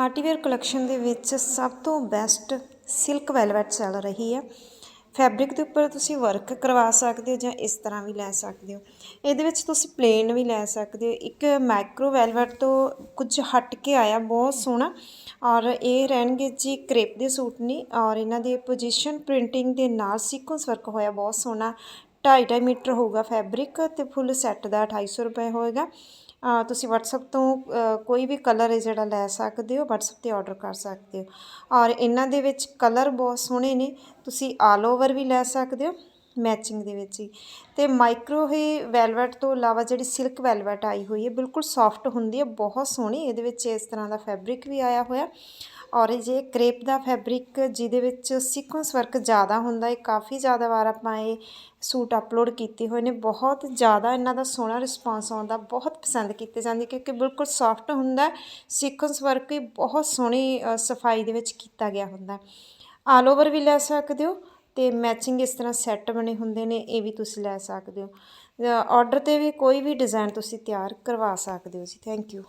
Partywear collection ਦੇ ਵਿੱਚ ਸਭ ਤੋਂ ਬੈਸਟ ਸਿਲਕ ਵੈਲਵੈਟ ਚੱਲ ਰਹੀ ਹੈ। ਫੈਬਰਿਕ ਦੇ ਉੱਪਰ ਤੁਸੀਂ ਵਰਕ ਕਰਵਾ ਸਕਦੇ ਹੋ ਜਾਂ ਇਸ ਤਰ੍ਹਾਂ ਵੀ ਲੈ ਸਕਦੇ ਹੋ। ਇਹਦੇ ਵਿੱਚ ਤੁਸੀਂ ਪਲੇਨ ਵੀ ਲੈ ਸਕਦੇ ਹੋ। ਇੱਕ ਮਾਈਕਰੋ ਵੈਲਵੈਟ ਤੋਂ ਕੁਝ ਹਟ ਕੇ ਆਇਆ, ਬਹੁਤ ਸੋਹਣਾ। ਔਰ ਇਹ ਰਹਿਣਗੇ ਜੀ ਕ੍ਰੇਪ ਦੇ ਸੂਟ ਨੇ। ਔਰ ਇਹਨਾਂ ਦੇ ਪੋਜੀਸ਼ਨ ਪ੍ਰਿੰਟਿੰਗ ਦੇ ਨਾਲ ਸੀਕੁਐਂਸ ਵਰਕ ਹੋਇਆ, ਬਹੁਤ ਸੋਹਣਾ। 2.5 ਮੀਟਰ ਹੋਊਗਾ ਫੈਬਰਿਕ ਤੇ ਫੁੱਲ ਸੈੱਟ ਦਾ 250 ਰੁਪਏ ਹੋਏਗਾ। ਤੁਸੀਂ WhatsApp ਤੋਂ ਕੋਈ ਵੀ ਕਲਰ ਹੈ ਜਿਹੜਾ ਲੈ ਸਕਦੇ ਹੋ, WhatsApp ਤੇ ਆਰਡਰ ਕਰ ਸਕਦੇ ਹੋ। ਔਰ ਇਹਨਾਂ ਦੇ ਵਿੱਚ ਕਲਰ ਬਹੁਤ ਸੋਹਣੇ ਨੇ, ਤੁਸੀਂ ਆਲ ਓਵਰ ਵੀ ਲੈ ਸਕਦੇ ਹੋ। ਮੈਚਿੰਗ ਦੇ ਵਿੱਚ ਹੀ। ਤੇ ਮਾਈਕਰੋ ਹੀ ਵੈਲਵਟ ਤੋਂ ਇਲਾਵਾ ਜਿਹੜੀ ਸਿਲਕ ਵੈਲਵਟ ਆਈ ਹੋਈ ਹੈ, ਬਿਲਕੁਲ ਸੌਫਟ ਹੁੰਦੀ ਹੈ, ਬਹੁਤ ਸੋਹਣੀ। ਇਹਦੇ ਵਿੱਚ ਇਸ ਤਰ੍ਹਾਂ ਦਾ ਫੈਬਰਿਕ ਵੀ ਆਇਆ ਹੋਇਆ। ਔਰ ਇਹ ਜੇ ਕ੍ਰੇਪ ਦਾ ਫੈਬਰਿਕ ਜਿਹਦੇ ਵਿੱਚ ਸੀਕੁਐਂਸ ਵਰਕ ਜ਼ਿਆਦਾ ਹੁੰਦਾ ਹੈ, ਕਾਫੀ ਜ਼ਿਆਦਾ ਵਾਰ ਆਪਾਂ ਇਹ ਸੂਟ ਅਪਲੋਡ ਕੀਤੇ ਹੋਏ ਨੇ। ਬਹੁਤ ਜ਼ਿਆਦਾ ਇਹਨਾਂ ਦਾ ਸੋਹਣਾ ਰਿਸਪਾਂਸ ਆਉਂਦਾ ਬਹੁਤ ਪਸੰਦ ਕੀਤੇ ਜਾਂਦੇ, ਕਿਉਂਕਿ ਬਿਲਕੁਲ ਸੌਫਟ ਹੁੰਦਾ ਸੀਕੁਐਂਸ ਵਰਕ ਵੀ ਬਹੁਤ ਸੋਹਣੀ ਸਫ਼ਾਈ ਦੇ ਵਿੱਚ ਕੀਤਾ ਗਿਆ ਹੁੰਦਾ ਆਲ ਓਵਰ ਵੀ ਲੈ ਸਕਦੇ ਹੋ। ਅਤੇ ਮੈਚਿੰਗ ਇਸ ਤਰ੍ਹਾਂ ਸੈੱਟ ਬਣੇ ਹੁੰਦੇ ਨੇ, ਇਹ ਵੀ ਤੁਸੀਂ ਲੈ ਸਕਦੇ ਹੋ। ਔਡਰ ਤੇ ਵੀ ਕੋਈ ਵੀ ਡਿਜ਼ਾਇਨ ਤੁਸੀਂ ਤਿਆਰ ਕਰਵਾ ਸਕਦੇ ਹੋ ਜੀ। Thank you